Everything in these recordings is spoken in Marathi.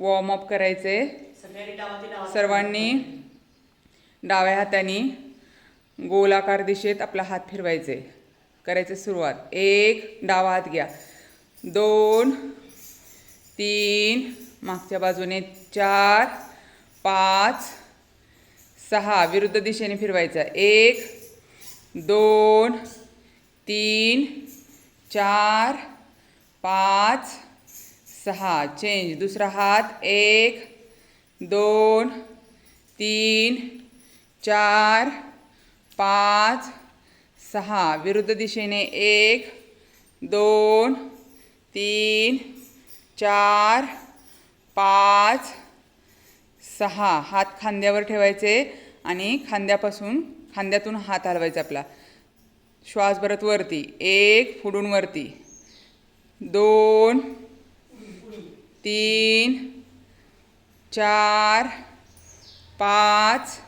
वॉर्मअप करायचे. सर्वांनी डाव्या हाताने गोलाकार दिशेत आपला हात फिरवायचे. करायचे सुरुवात. एक डावा हात घ्या. दोन तीन मागच्या बाजूने चार पाच सहा विरुद्ध दिशेने फिरवायचा. एक दोन तीन चार पाच सहा चेंज दुसरा हात एक दोन तीन चार पाच सहा. विरुद्ध दिशेने एक दोन तीन चार पाच सहा. हात खांद्यावर ठेवायचे आणि खांद्यापासून खांद्यातून हात हलवायचा आपला. श्वास भरत वरती. एक फुडून वरती. दोन तीन चार पाच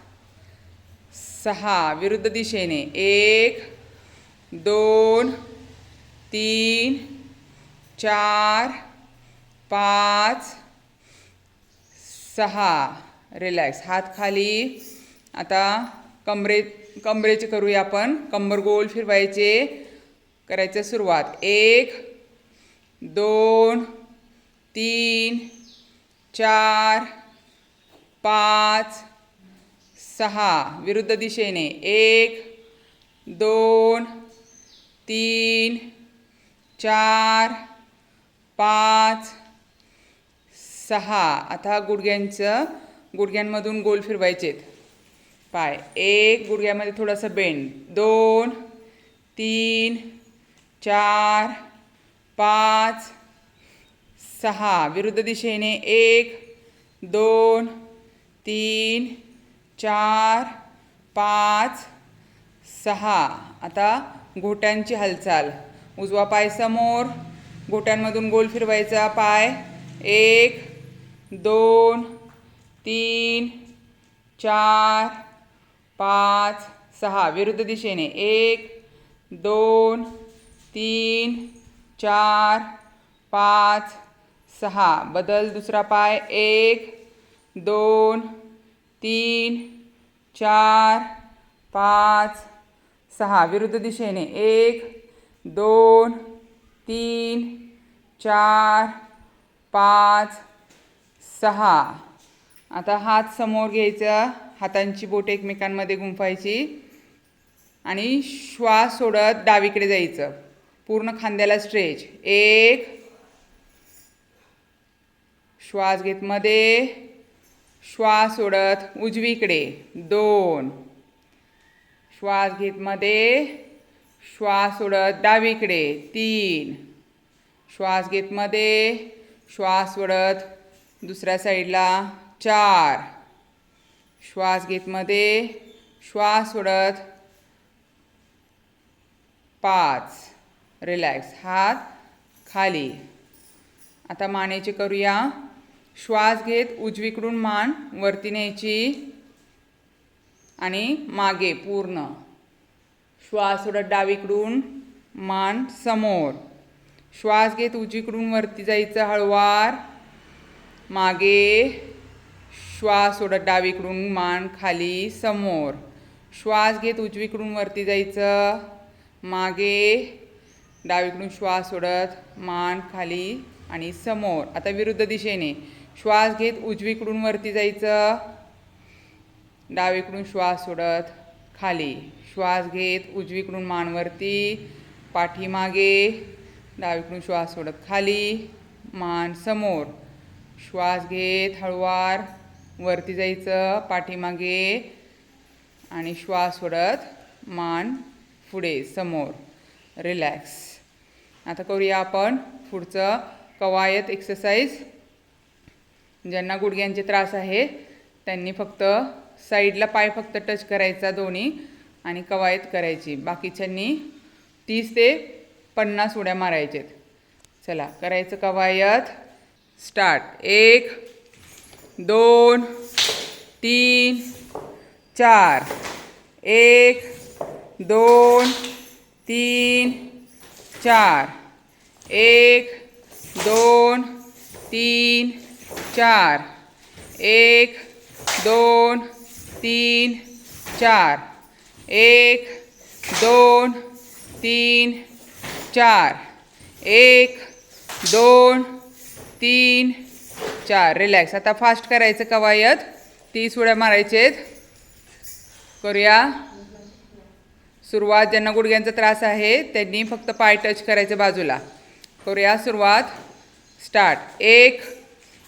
सहा. विरुद्ध दिशेने. एक दोन तीन चार पाच सहा. रिलॅक्स हात खाली. आता कमरे कमरेचे करूया आपण. कंबर गोल फिरवायचे. करायचं सुरुवात. एक दोन तीन चार पाच सहा. विरुद्ध दिशेने. एक दोन तीन चार पाच सहा. आता गुडघ्यांचं गुडघ्यांमधून गोल फिरवायचेत. पाय. एक गुडघ्यामध्ये थोडंसं बेंड दोन तीन चार पाच सहा विरुद्ध दिशेने एक दोन तीन चार पाच सहा. आता घोट्यांची हालचाल. उजवा पाय समोर. घोट्यांमधून गोल फिरवायचा पाय. एक दोन तीन चार पाच सहा. विरुद्ध दिशेने एक दोन तीन चार पाच सहा. बदल दुसरा पाय. एक दोन तीन चार पाच सहा. विरुद्ध दिशेने. एक दोन तीन चार पाच सहा. आता हात समोर घ्यायचा. हातांची बोट एकमेकांमध्ये गुंफायची. आणि श्वास सोडत डावीकडे जायचं. पूर्ण खांद्याला स्ट्रेच. एक श्वास घेत मध्ये. श्वास सोडत उजवीकडे. दोन. श्वास घेत मध्ये. श्वास सोडत डावीकडे. तीन. श्वास घेत मध्ये. श्वास सोडत दुसऱ्या साईडला. चार. श्वास घेत मध्ये. श्वास सोडत. पाच. रिलॅक्स हात खाली. आता मानेचे करूया. श्वास घेत उजवीकडून मान वरती न्यायची आणि मागे पूर्ण. श्वास सोडत डावीकडून मान समोर. श्वास घेत उजवीकडून वरती जायचं हळवार. मागे श्वास सोडत डावीकडून मान खाली समोर. श्वास घेत उजवीकडून वरती जायचं. मागे डावीकडून श्वास सोडत मान खाली आणि समोर. आता विरुद्ध दिशेने. श्वास घेत उजवीकडून वरती जायचं. डावीकडून श्वास सोडत खाली. श्वास घेत उजवीकडून मानवरती पाठीमागे डावीकडून श्वास सोडत खाली. मान समोर. श्वास घेत हळूवार वरती जायचं. पाठीमागे आणि श्वास सोडत मान पुढे समोर. रिलॅक्स. आता करूया आपण पुढचं कवायत एक्सरसाइज ज्यांना गुडघ्यांचे त्रास आहे त्यांनी फक्त साईडला पाय फक्त टच करायचा दोन्ही आणि कवायत करायची. बाकीच्यांनी तीस ते पन्नास उड्या मारायचेत. चला करायचं कवायत. स्टार्ट. एक दोन तीन चार. एक दोन तीन चार. एक दोन तीन चार. एक दोन तीन चार. एक दोन तीन चार. एक दोन तीन चार. रिलॅक्स आता फास्ट करायचं कवायत तीस उड्या मारायचे आहेत करूया. सुरुवात. ज्यांना गुडघ्यांचा त्रास आहे त्यांनी फक्त पाय टच करायचे बाजूला. करूया सुरुवात. स्टार्ट एक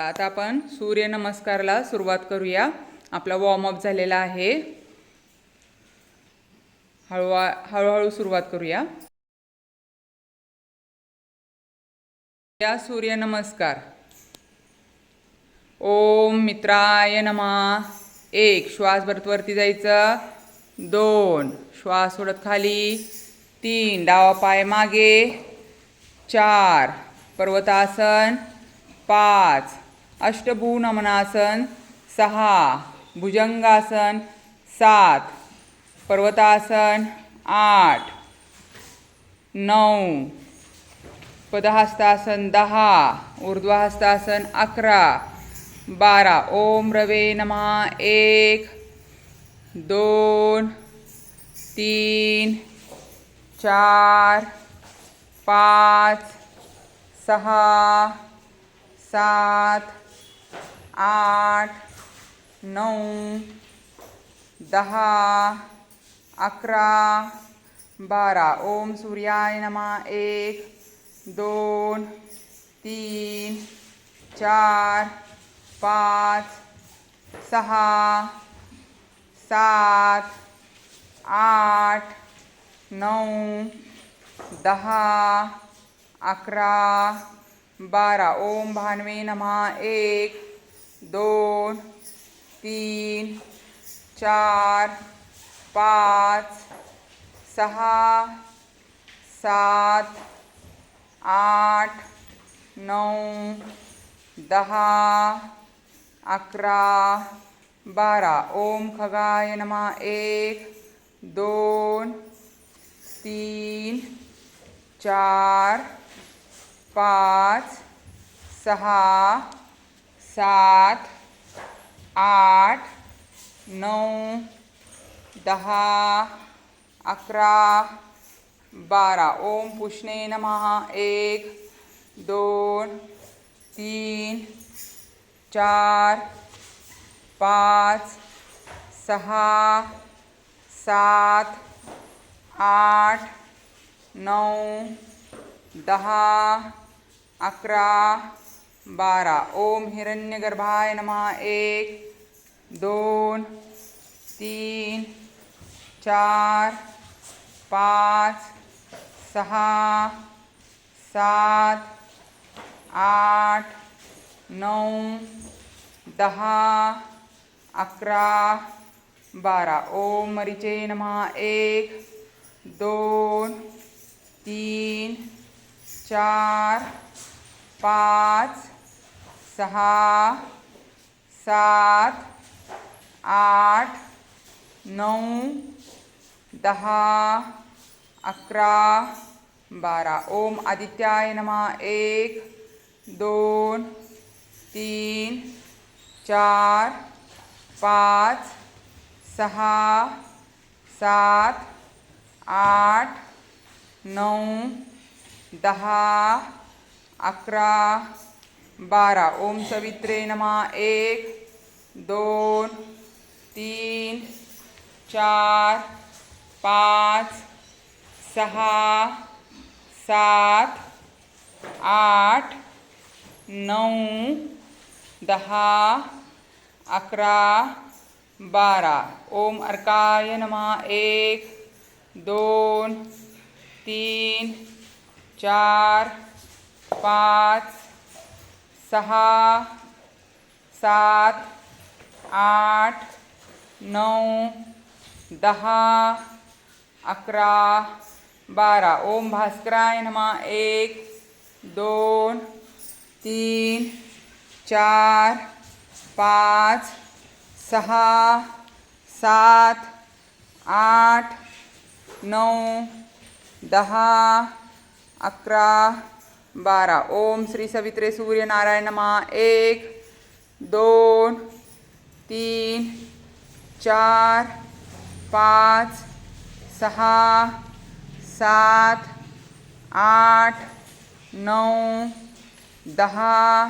आता आपण सूर्यनमस्कारला सुरुवात करूया. आपला वॉर्मअप झालेला आहे. हळूवा हळूहळू सुरुवात करूया. या सूर्यनमस्कार. ओम मित्राय नमा. एक श्वास भरत वरती जायचं. दोन श्वास सोडत खाली. तीन डावा पाय मागे. चार पर्वतासन. पाच अष्टभूनमनासन सहा. भुजंगासन सात. पर्वतासन आठ. नऊ. पदहस्तासन दहा. ऊर्ध्वहस्तासन अकरा. बारा. ओम रवे नमा. एक दोन तीन चार पाच सहा सात आठ, नौ, दहा, अकरा बारा ओम सूर्याय नमः। एक, दोन, तीन, चार, पाच, सहा, सात, आठ नऊ दहा, अकरा बारा ओम भानवे नमः। एक दोन तीन, चार, पाच सहा सात, आठ नऊ दहा, अकरा बारा ओम खगाय नमः। एक दोन तीन, चार, पाच सहा सात, आठ नऊ दहा, अकरा बारा ओम पुष्णे नमः। एक, दोन, तीन, चार, पाच, सहा, सात, आठ नऊ दहा, अकरा बारा. ओम हिरण्यगर्भाय नमा. एक दोन तीन चार पाच सहा सात आठ नऊ दहा अकरा बारा. ओम मरीचे नमा. एक दोन तीन चार पाच सहा, सात, आठ नऊ दहा, अकरा, बारा। ओम आदित्याय नमः। एक, दोन, तीन, चार, पाच, सहा, सात, आठ नऊ दहा, अकरा बारा. ओम सवित्रे नमा. एक दोन तीन चार पाच सहा सात आठ नऊ दहा अकरा बारा. ओम अर्काय नमा. एक दोन तीन चार पाच सहा सात आठ नऊ दहा अकरा बारा. ओम भास्कराय नमा. एक दोन तीन चार पाच सहा सात आठ नऊ दहा अकरा बारा. ओम श्री सवित्रे सूर्यनारायण नमा एक दोन तीन चार पाच सहा सात आठ नऊ दहा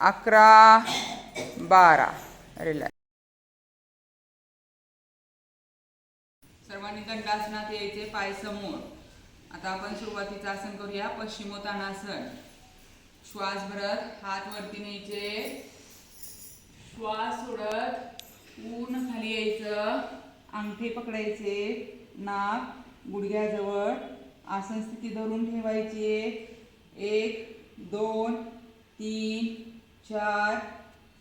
अकरा बारा. रिलॅक्स. सर्वांनी दंडासनात यायचे पाय समोर. आता आपण सुरुवातीचं आसन करूया. पश्चिमोत्तानासन श्वास भरत हात वरती न्यायचे. श्वास सोडत पूर्ण खाली यायचं. अंगठे पकडायचे. नाक गुडघ्याजवळ. आसन स्थिती धरून ठेवायची. एक दोन तीन चार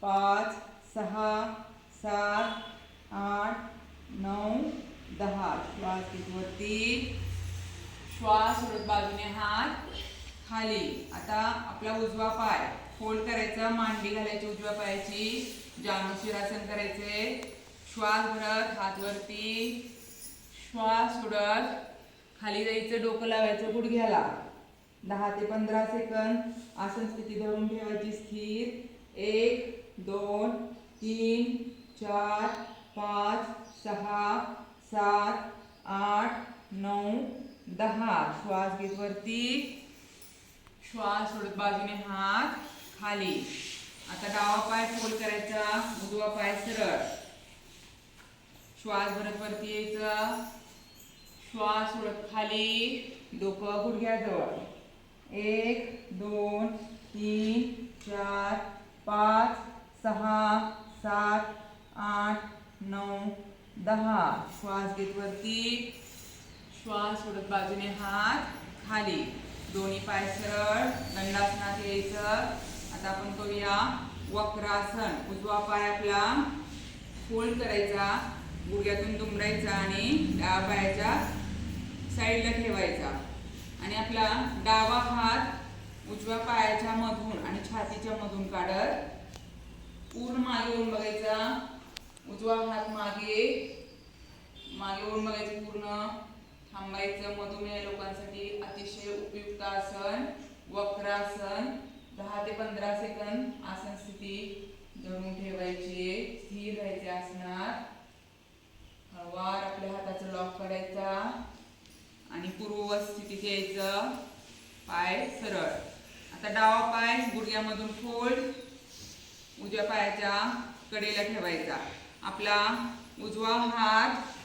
पाच सहा सात आठ नऊ दहा. श्वास वरती श्वास सोडत बाजूने हात खाली. आता आपला उजवा पाय. फोल्ड करायचा मांडी घालायची उजव्या पायाची. जानुशिरासन करायचे. श्वास भरत हात वरती. श्वास सोडत खाली जायचं डोकं लावायचं गुडघ्याला दहा ते पंधरा सेकंद. आसन स्थिती धरून ठेवायची स्थिर. एक दोन तीन चार पाच सहा सात आठ नऊ दहा. श्वास घेत वरती. श्वास सोडत बाजूने हात खाली. आता डावा पाय फोल्ड करायचा. उजवा पाय सरळ. श्वास भरत वरती यायचा. श्वास सोडत खाली. डोकं गुडघ्याजवळ. एक दोन तीन चार पाच सहा सात आठ नऊ दहा. श्वास घेत वरती. श्वास सोडत बाजूने हात खाली. दोन्ही पाय सरळ दंडासनात यायचं. आता आपण करूया वक्रासन. उजवा पाय आपला फोल्ड करायचा गुडघ्यातून दुमडायचा आणि डाव्या पायाच्या साईडला ठेवायचा. आणि आपला डावा हात उजव्या पायाच्या मधून आणि छातीच्या मधून काढत पूर्ण मागे येऊन बघायचा. उजवा हात मागे मागे येऊन बघायचं पूर्ण. थांबायचं मधुमेह लोकांसाठी अतिशय उपयुक्त आसन वक्रासन दहा ते पंधरा सेकंद आसन स्थिती धरून ठेवायची स्थिर राहायचे आसनात. हळवार आपल्या हाताचा लॉक करायचा आणि पूर्ववत स्थितीत यायचं पाय सरळ. आता डावा पाय गुडघ्यामधून फोल्ड उजव्या पायाच्या कडेला ठेवायचा. आपला उजवा हात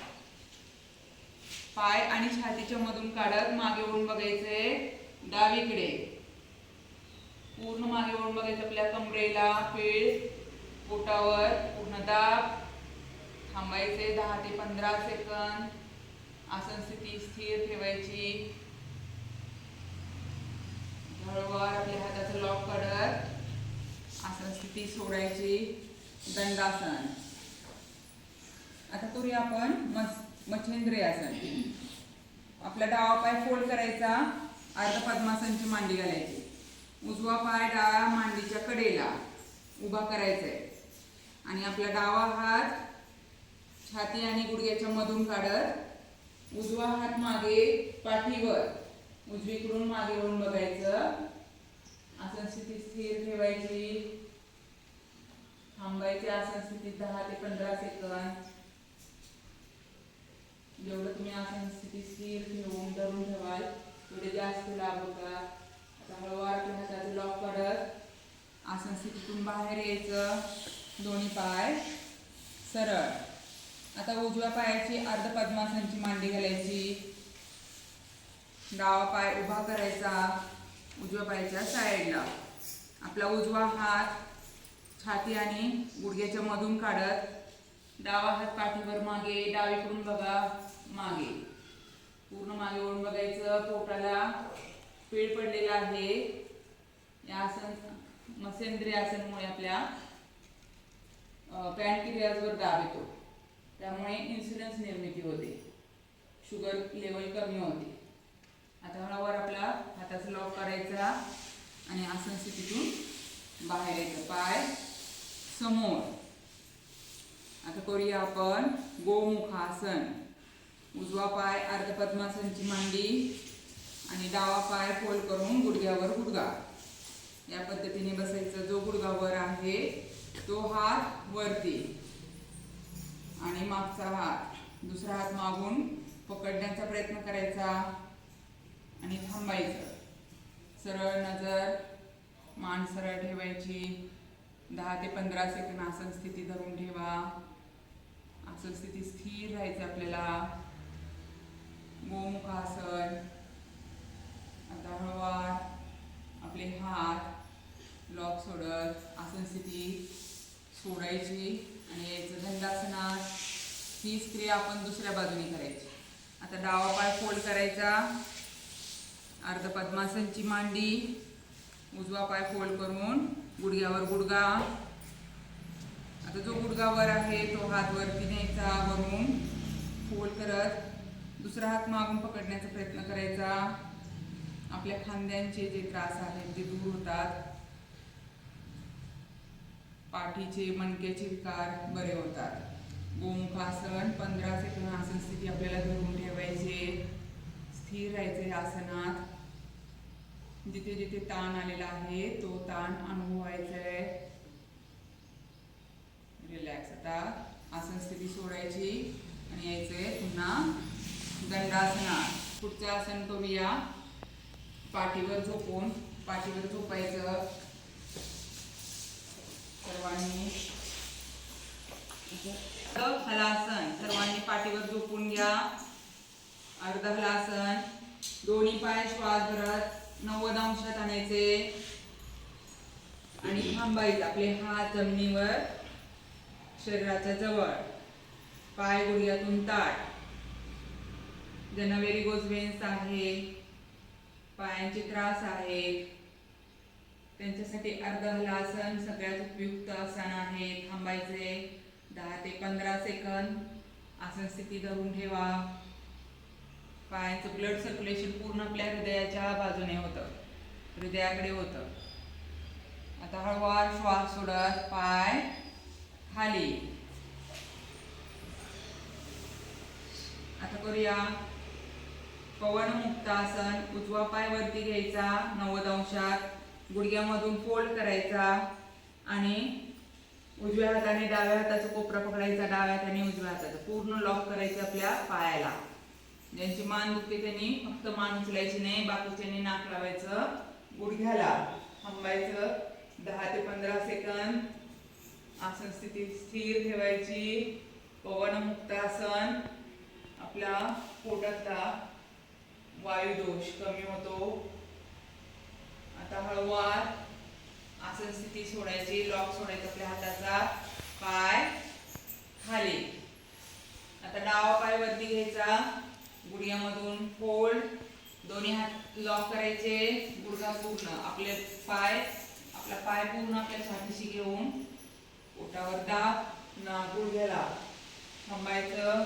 पाय आणि छातीच्या मधून काढत मागे वळून बघायचंय डावीकडे. पूर्ण मागे वळून बघायचं आपल्या कमरेला पीळ पोटावर. पूर्ण दाब. थांबायचे दहा ते पंधरा सेकंद. आसन स्थिती स्थिर ठेवायची. हळूवार आपल्या हाताचं लॉक करत आसन स्थिती सोडायची. दंडासन. आता करूया आपण मस्त. मच्छेंद्रियासन आपला डावा पाय फोल्ड करायचा अर्ध पद्मासनची मांडी घालायची. उजवा पाय डाव्या मांडीच्या कडेला उभा करायचा आहे आणि आपला डावा हात छाती आणि गुडघ्याच्या मधून काढत उजवा हात मागे पाठीवर उजवीकडून मागे वळून बघायचं. आसन स्थिती स्थिर ठेवायची. थांबायचे आसन स्थिती दहा ते पंधरा सेकंद. जेवढं तुम्ही आसन स्थिती स्थिर ठेवून धरून ठेवाल. तेवढे जास्त लाभ होतात आता हळूवार हाताचं लॉक करत आसन स्थितीतून बाहेर यायचं. दोन्ही पाय. सरळ. आता उजव्या पायाची अर्ध पद्मासनची मांडी घालायची. डावा पाय उभा करायचा. उजव्या पायाच्या साईडला आपला उजवा हात छाती आणि गुडघ्याच्या मधून काढत. डावा हात पाठीवर मागे डावीकडून बघा. मागे. पूर्ण मागे वळून बघायचं पोटाला पीळ पडलेला आहे. या आसन मसेंद्रिय आसनमुळे आपल्या पॅनक्रियाजवर दाब येतो. त्यामुळे इन्सुलिन्स निर्मिती होते. शुगर लेवल कमी होते. आता हळूवर आपला हाताचा लॉक करायचा आणि आसन स्थितीतून बाहेर यायचं. पाय समोर. आता करूया आपण गोमुखासन. उजवा पाय अर्धपद्मासनची मांडी आणि डावा पाय फोल्ड करून गुडघ्यावर गुडघा या पद्धतीने बसायचं. जो गुडघा वर आहे तो हात वरती. आणि मागचा हात. दुसरा हात मागून पकडण्याचा प्रयत्न करायचा आणि थांबायचं. सरळ नजर मान सरळ ठेवायची. दहा ते पंधरा सेकंड आसन स्थिती धरून ठेवा. आसन स्थिती स्थिर राहायचं आपल्याला. गोमुखासन आता हळवार आपले हात लॉक सोडत आसन स्थिती सोडायची आणि यायचं दंडासनात. हीच क्रिया आपण दुसऱ्या बाजूने करायची. आता डावा पाय फोल्ड करायचा. अर्ध पद्मासनची मांडी उजवा पाय फोल्ड करून गुडघ्यावर गुडगा आता जो गुडगा वर आहे तो हात वरती न्यायचा वरून फोल्ड करत दुसरा हात मागून पकडण्याचा प्रयत्न करायचा. आपल्या खांद्यांचे जे त्रास आहेत ते दूर होतात पाठीचे मणक्याचे विकार बरे होतात. गोमुखासन पंधरा सेकंद आसन स्थिती आपल्याला धरून ठेवायचे. स्थिर राहायचे आसनात. जिथे जिथे ताण आलेला आहे तो ताण अनुभवायचा आहे रिलॅक्स आता आसन स्थिती सोडायची आणि यायचंय पुन्हा दंडासनात पुढचं आसन पाठीवर झोपून पाठीवर झोपायचं. सर्वांनी हलासन. सर्वांनी पाठीवर झोपून घ्या. अर्ध हलासन. दोन्ही पाय श्वास भरत नव्वद अंशात आणायचे. आणि थांबायचे. आपले हात जमिनीवर शरीराच्या जवळ. पाय गुडघ्यातून ताट. ज्यांना वेरिगोज वेन्स आहे पायांचे त्रास आहेत. त्यांच्यासाठी अर्धहलासन सगळ्यात उपयुक्त आसन आहे. थांबायचे दहा ते पंधरा सेकंद. आसन स्थिती धरून ठेवा. पायांचं ब्लड सर्क्युलेशन पूर्ण आपल्या हृदयाच्या बाजूने होतं. हृदयाकडे होतं. आता हळूवार श्वास सोडत पाय खाली. आता करूया. पवन मुक्तासन उजवा पाय वरती घ्यायचा नव्वद अंशात. गुडघ्यामधून फोल्ड करायचा आणि उजव्या हाताने डाव्या हाताचा कोपरा पकडायचा डाव्या हाताने उजव्या हाताचा. पूर्ण लॉक करायचं आपल्या पायाला. ज्यांची मान दुखते त्यांनी फक्त मान उचलायची नाही बाकीच्यांनी नाक लावायचं गुडघ्याला थांबायचं. दहा ते पंधरा सेकंद आसन स्थिती स्थिर ठेवायची. पवन मुक्तासन आपल्या पोटातला वायुदोष कमी होतो. आता हळूवार आसन स्थिती सोडायची लॉक सोडायचा आपल्या हाताचा. पाय खाली. आता डावा पाय वरती घ्यायचा. गुडघ्यामधून फोल्ड दोन्ही हात लॉक करायचे. गुडघा पूर्ण आपले पाय आपला पाय पूर्ण आपल्या छातीशी घेऊन पोटावर दाब ना गुडघ्याला थांबायचं.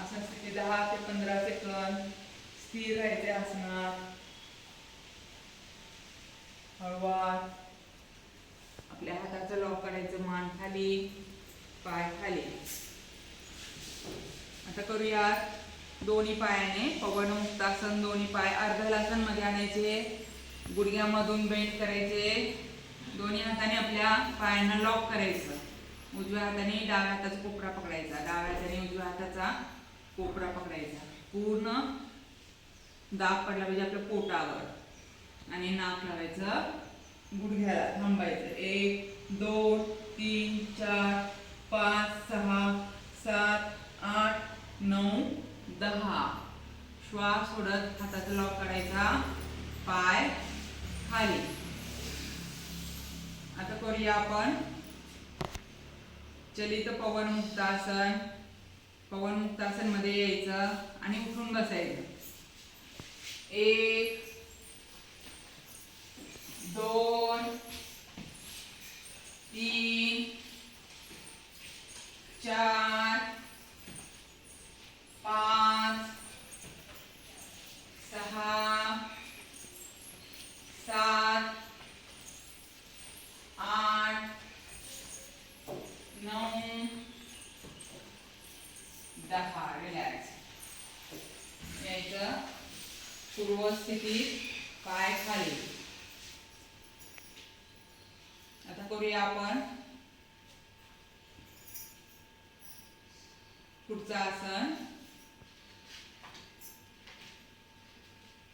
आसन स्थिती दहा ते पंधरा सेकंद. स्थिर राहायचे आसनात हळवा आपल्या हाताचं लॉक करायचं मान खाली पाय खाली. आता करूया दोन्ही पायाने. पवन मुक्तासन दोन्ही पाय. अर्धलासनमध्ये आणायचे. गुडघ्यामधून बेंड करायचे. दोन्ही हाताने आपल्या पायांना लॉक करायचं. उजव्या हाताने डाव्या हाताचा कोपरा पकडायचा. डाव्या हाताने उजव्या हाताचा कोपरा पकडायचा. पूर्ण दाब पडला पाहिजे आपल्या पोटावर. आणि नाक लावायचं गुडघ्याला थांबायचं. एक दोन तीन चार पाच सहा सात आठ नऊ दहा. श्वास सोडत हाताचा लॉक काढायचा. पाय खाली. आता करूया आपण चलित पवन मुक्तासन पवन मुक्तासनमध्ये यायचं आणि उठून बसायचं. एक दोन तीन चार पाच स्थितीत पाय खाली आता करूया आपण पुढचं आसन.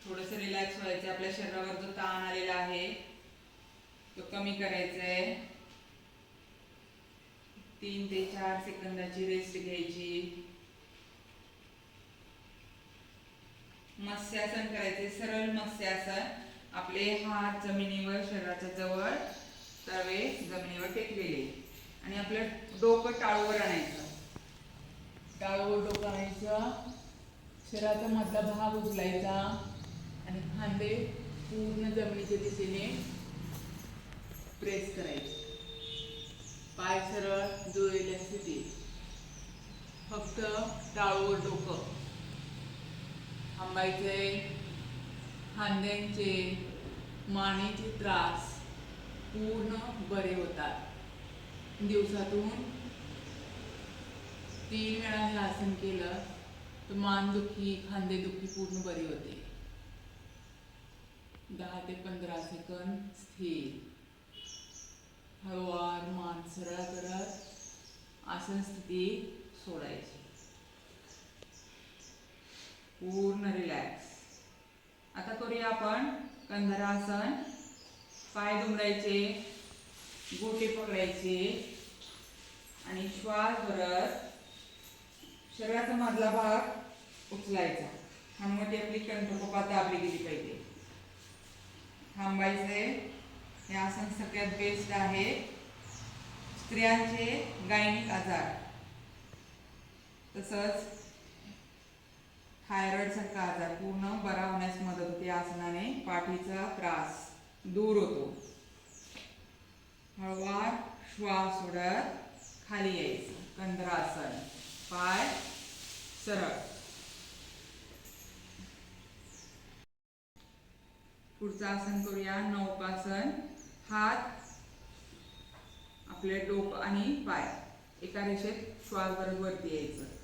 थोडस रिलॅक्स व्हायचं. आपल्या शरीरावर जो ताण आलेला आहे तो कमी करायचा आहे तीन ते चार सेकंदाची रेस्ट घ्यायची. मत्स्यासन करायचे सरळ मत्स्यासन. आपले हात जमिनीवर शरीराच्या जवळ तवे जमिनीवर टेकलेले. आणि आपलं डोकं टाळूवर आणायचं. टाळूवर डोकं आणायचं. शरीराचा मधला भाग उचलायचा. आणि खांदे पूर्ण जमिनीच्या दिशेने प्रेस करायचे. पाय सरळ जुळलेल्या स्थितीत. फक्त टाळूवर डोकं. थांबायचे. खांद्यांचे मानेचे त्रास पूर्ण बरे होतात. दिवसातून तीन वेळा हे आसन केलं तर मानदुखी खांदेदुखी पूर्ण बरी होते. दहा ते पंधरा सेकंद स्थिर. हळूवार मान सरळ करत आसन स्थिती सोडायची. पूर्ण रिलॅक्स आता करूया आपण कंधरासन पाय दुमडायचे गोटे पकडायचे. आणि श्वास भरत शरीराचा मधला भाग उचलायचा. थांबमध्ये आपली कंठकोपात दाबली गेली पाहिजे. थांबायचे हे आसन सगळ्यात बेस्ट आहे. स्त्रियांचे गायनिक आजार. तसंच थायरॉइड सारखा आजार पूर्ण बरा होण्यास मदत होते. आसनाने पाठीचा त्रास दूर होतो. हळवार श्वास सोडत खाली यायचं. कंधरासन पाय सरळ. पुढचं आसन करूया. नौकासन. हात आपले डोक आणि पाय. एका रेषेत श्वास भरत वरती यायचं.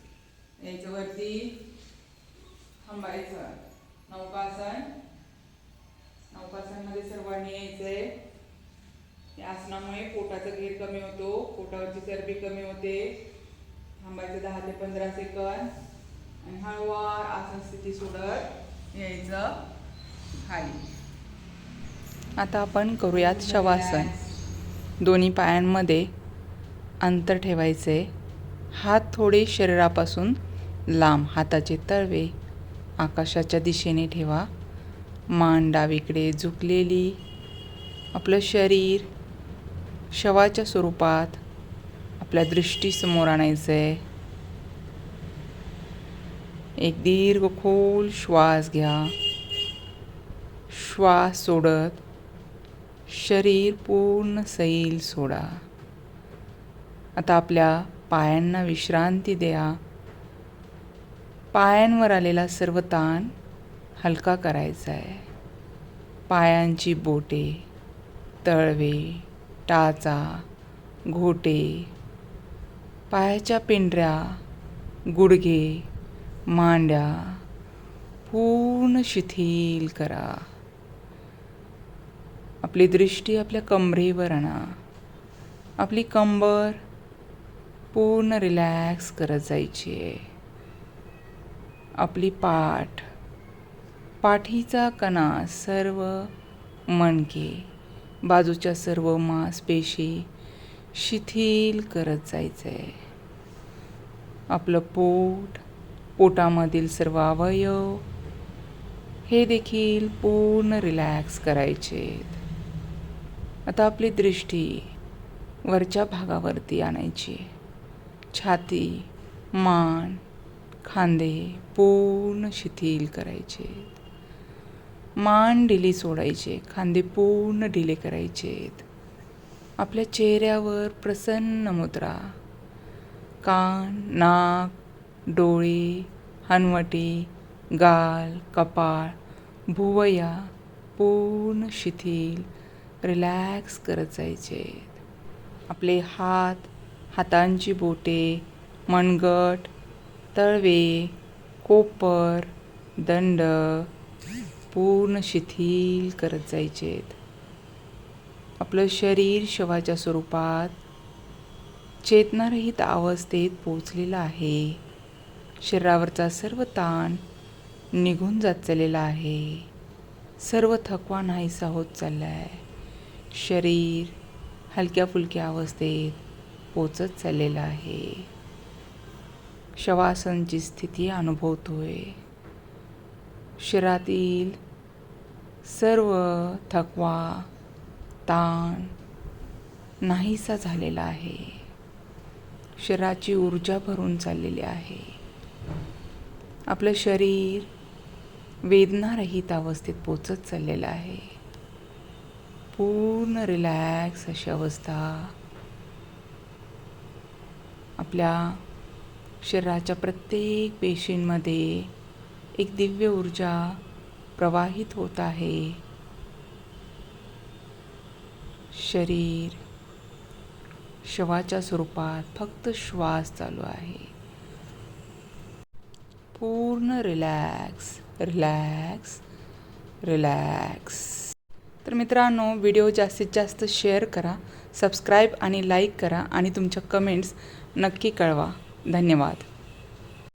यायचं वरती थांबायचं. नौकासन नौकासनमध्ये सर्वांनी यायचंय. या आसनामुळे पोटाचा घेर कमी होतो. पोटावरची चरबी कमी होते. थांबायचं दहा ते पंधरा सेकंद. आणि हळूवार आसन स्थिती सोडत यायचं खाली. आता आपण करूयात शवासन. दोन्ही पायांमध्ये अंतर ठेवायचे हात थोडे शरीरापासून लांब हाताचे तळवे. आकाशाच्या दिशेने ठेवा. मान डावीकडे झुकलेली आपलं शरीर शवाच्या स्वरूपात आपल्या दृष्टीसमोर आणायचं आहे एक दीर्घ खोल श्वास घ्या. श्वास सोडत शरीर पूर्ण सैल सोडा. आता आपल्या पायांना विश्रांती द्या. पायांवर आलेला सर्व ताण हलका करायचा आहे. पायांची बोटे तळवे टाचा घोटे पायाच्या पिंढऱ्या गुडघे मांड्या पूर्ण शिथिल करा. आपली दृष्टी आपल्या कमरेवर आणा. आपली कंबर पूर्ण रिलॅक्स करत जायची आहे. आपली पाठ. पाठीचा कणा सर्व मणके बाजूच्या सर्व मांसपेशी शिथिल करत जायचं. आहे आपलं पोट पोटामधील सर्व अवयव हे देखील पूर्ण रिलॅक्स करायचे आता आपली दृष्टी वरच्या भागावरती आणायची. छाती मान खांदे पूर्ण शिथिल करायचे. मान ढिले सोडायचे खांदे पूर्ण ढिले करायचे आपल्या चेहऱ्यावर प्रसन्न मुद्रा. कान नाक डोळे हनवटी गाल कपाळ भुवया पूर्ण शिथिल रिलॅक्स करत जायचे आपले हात हातांची बोटे मनगट तळवे कोपर दंड पूर्ण शिथिल करत जायचेत. आपलं शरीर शवाच्या स्वरूपात चेतनारहित अवस्थेत पोचलेलं आहे. शरीरावरचा सर्व ताण निघून जात चाललेला आहे. सर्व थकवा नाहीसा होत चालला आहे शरीर हलक्या फुलक्या अवस्थेत पोचत चाललेलं आहे. शवासनची स्थिती अनुभवतोय. शरीरातील सर्व थकवा ताण नाहीसा झालेला आहे. शरीराची ऊर्जा भरून चाललेली आहे. आपलं शरीर वेदनारहित अवस्थेत पोचत चाललेलं आहे. पूर्ण रिलॅक्स अशी अवस्था आपल्या शरीराच्या प्रत्येक पेशींमध्ये एक दिव्य ऊर्जा प्रवाहित होत आहे. शरीर शवाच्या स्वरूपात फक्त श्वास चालू आहे. पूर्ण रिलॅक्स रिलॅक्स रिलॅक्स तर मित्रांनो व्हिडिओ जास्तीत जास्त शेअर करा सबस्क्राईब आणि लाईक करा आणि तुमच्या कमेंट्स नक्की कळवा. धन्यवाद